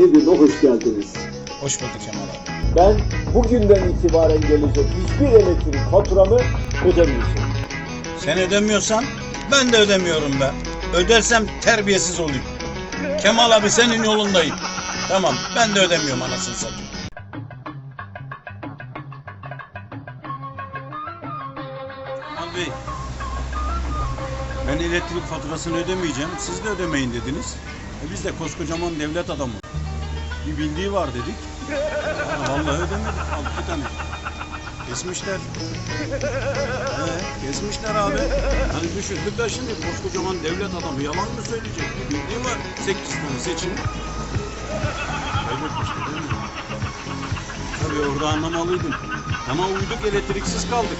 evime hoş geldiniz. Hoş bulduk Kemal abi. Ben bugünden itibaren gelecek hiçbir elektrik faturamı ödemeyeceğim. Sen ödemiyorsan ben de ödemiyorum be. Ödersem terbiyesiz olayım. Kemal abi senin yolundayım. Tamam ben de ödemiyorum anasını satayım. Kemal Bey. Ben elektrik faturasını ödemeyeceğim. Siz de ödemeyin dediniz. E biz de koskocaman devlet adamı. Bir bildiği var dedik. Ha, vallahi ödemedik. Al bir tane. Kesmişler. Ee, kesmişler abi. Hani düşündük de şimdi koskocaman devlet adamı yalan mı söyleyecek? Bir Bildiği var 8 tane seçim. Kaybetmişti değil mi? Tabii orada anlamalıydım. Ama uyduk elektriksiz kaldık.